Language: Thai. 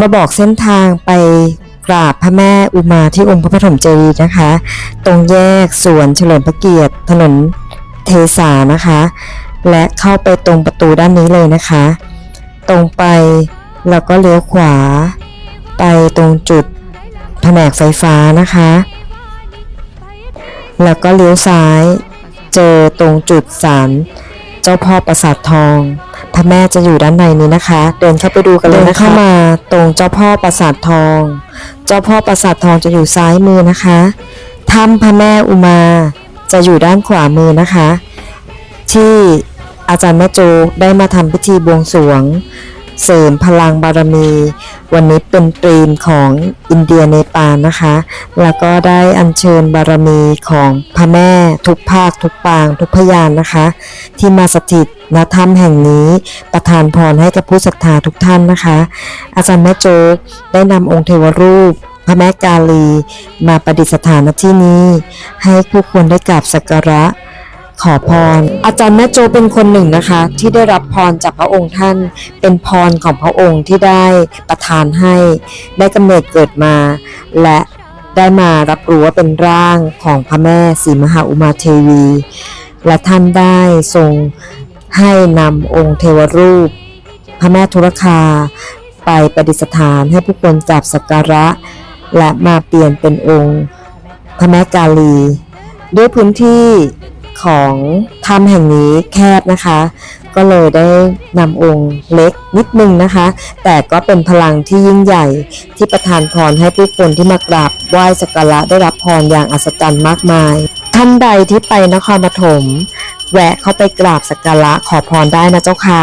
มาบอกเส้นทางไปกราบพระแม่อุมาที่องค์พระปฐมเจดีย์นะคะ ตรงแยกสวนเฉลิมพระเกียรติถนนเทสานะคะ และเข้าไปตรงประตูด้านนี้เลยนะคะ ตรงไปแล้วก็เลี้ยวขวา ไปตรงจุดแผนกไฟฟ้านะคะ แล้วก็เลี้ยวซ้าย เจอตรงจุดศาลเจ้าพ่อประสาททอง พระแม่จะอยู่ด้านในนี้นะคะ เดินเข้าไปดูกันเลยนะคะเข้ามาตรงเจ้าพ่อปราสาททอง เจ้าพ่อปราสาททองจะอยู่ซ้ายมือนะคะถ้ำพระแม่อุมาจะอยู่ด้านขวามือนะคะ ที่อาจารย์แม่โจได้มาทำพิธีบวงสรวง เสริมพลังบารมี วันนี้เป็นตรีมของอินเดียเนปาลนะคะ แล้วก็ได้อัญเชิญบารมีของพระแม่ทุกภาคทุกปางทุกพยานนะคะ ที่มาสถิตณถ้ำแห่งนี้ประทานพรให้กับผู้ศรัทธาทุกท่านนะคะ อาจารย์แม่โจ๊กได้นำองค์เทวรูป พระแม่กาลี มาประดิษฐานณที่นี้ ให้ผู้คนได้กราบสักการะ ขอพร อาจารย์แม่โจเป็นคนหนึ่งนะคะ ที่ได้รับพรจากพระองค์ท่าน เป็นพรของพระองค์ที่ได้ประทานให้ ได้กำเนิดเกิดมา และได้มารับรู้ว่าเป็นร่างของพระแม่ศรีมหาอุมาเทวี และท่านได้ทรงให้นำองค์เทวรูป พระแม่ธุรคา ไปประดิษฐานให้ผู้คนกราบสักการะ และมาเปลี่ยนเป็นองค์ พระแม่กาลี ด้วยพื้นที่ ของถ้ำแห่งนี้แคบนะคะ ก็เลยได้นำองค์เล็กนิดนึงนะคะ แต่ก็เป็นพลังที่ยิ่งใหญ่ที่ประทานพรให้ผู้คนที่มากราบไหว้สักการะได้รับพรอย่างอัศจรรย์มากมาย ท่านใดที่ไปนครปฐม แวะเข้าไปกราบสักการะขอพรได้นะเจ้าค่ะ